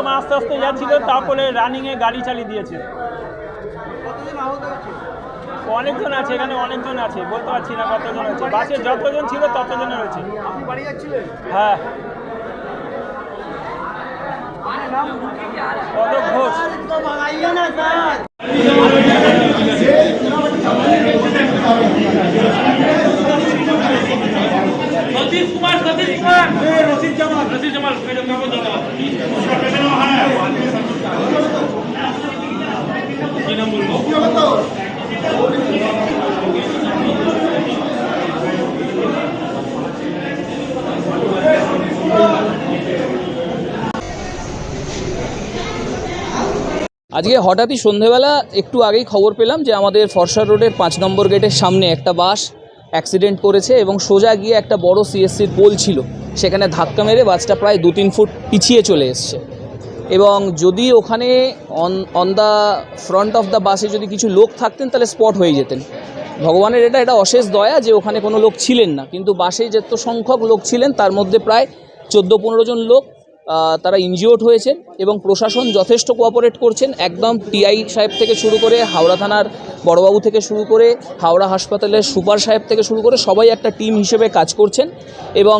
প্রথম আস্তে আস্তে যাচ্ছিল, তারপরে রানিংয়ে গাড়ি চালিয়ে দিয়েছে। অনেকজন আছে এখানে, অনেকজন আছে, বলতে পারছি না কতজন আছে। বাসে যতজন ছিল, ততজন রয়েছে। হ্যাঁ। আজকে হঠাৎই সন্ধেবেলা একটু আগেই খবর পেলাম যে আমাদের ফরসার রোডের পাঁচ নম্বর গেটের সামনে একটা বাস অ্যাক্সিডেন্ট করেছে এবং সোজা গিয়ে একটা বড় সিএসসির পোল ছিল। সেখানে ধাক্কা মেরে বাসটা প্রায় দু তিন ফুট পিছিয়ে চলে এসছে। এবং যদি ওখানে on on the front of the বাসে যদি কিছু লোক থাকতেন, তাহলে স্পট হয়ে যেতেন। ভগবানের এটা এটা অশেষ দয়া যে ওখানে কোনো লোক ছিলেন না। কিন্তু বাসে যত সংখ্যক লোক ছিলেন, তার মধ্যে প্রায় চোদ্দ পনেরো জন লোক তারা ইনজিওর্ড হয়েছেন এবং প্রশাসন যথেষ্ট কোঅপারেট করছেন। একদম টিআই সাহেব থেকে শুরু করে হাওড়া থানার বড়বাবু থেকে শুরু করে হাওড়া হাসপাতালের সুপার সাহেব থেকে শুরু করে সবাই একটা টিম হিসেবে কাজ করছেন এবং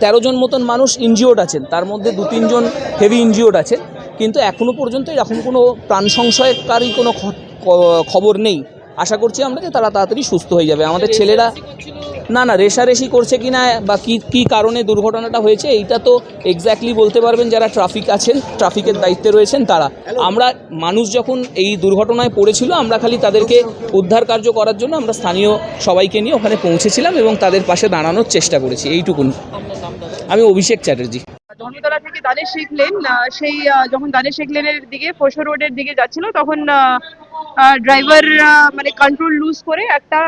তেরো জন মতন মানুষ ইনজিওর্ড আছেন। তার মধ্যে দু তিনজন হেভি ইনজিওর্ড আছেন। কিন্তু এখনও পর্যন্ত এরকম কোনো প্রাণ সংশয়কারী কোনো খবর নেই। আশা করছি আমরা যে তারা তাড়াতাড়ি সুস্থ হয়ে যাবে। আমাদের ছেলেরা না না রেশারেশি করছে কি না বা কী কী কারণে দুর্ঘটনাটা হয়েছে এইটা তো এক্স্যাক্টলি বলতে পারবেন যারা ট্রাফিক আছেন ট্রাফিকের দায়িত্বে রয়েছেন তারা। আমরা মানুষ যখন এই দুর্ঘটনায় পড়েছিল আমরা খালি তাদেরকে উদ্ধার কার্য করার জন্য আমরা স্থানীয় সবাইকে নিয়ে ওখানে পৌঁছেছিলাম এবং তাদের পাশে দাঁড়ানোর চেষ্টা করেছি। এইটুকুন। আমি অভিষেক চ্যাটার্জি। ধর্মতলা থেকে দানের শেখ লেন সেই যখন দানের শেখ লেনের দিকে ফোসো রোডের দিকে যাচ্ছিল তখন ড্রাইভার মানে কন্ট্রোল লুজ করে একটা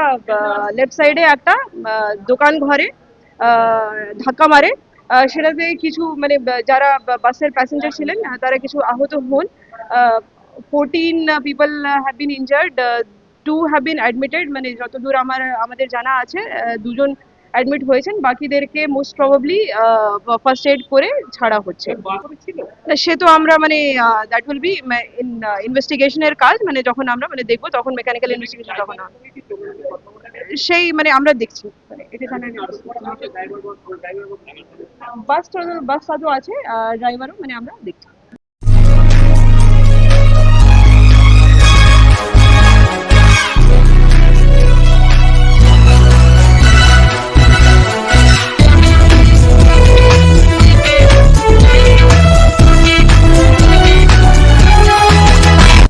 লেফট সাইডে একটা দোকান ঘরে ধাক্কা মারে। সেটাতে কিছু মানে যারা বাসের প্যাসেঞ্জার ছিলেন তারা কিছু আহত হন। Fourteen people have been injured to have been admitted মানে যতদূর আমার, আমাদের জানা আছে দুজন অ্যাডমিট হয়েছেন বাকিদেরকে মোস্ট প্রবাবলি ফার্স্ট এড করে ছাড়া হচ্ছে। সে তো আমরা মানে দ্যাট উইল বি ইনভেস্টিগেশনের কাজ মানে যখন আমরা মানে দেখব তখন মেকানিক্যাল ইনভেস্টিগেশন তখন সেই মানে আমরা দেখছি। মানে এটা জানার বাস বাস সাজও আছে ড্রাইভারও মানে আমরা দেখছি।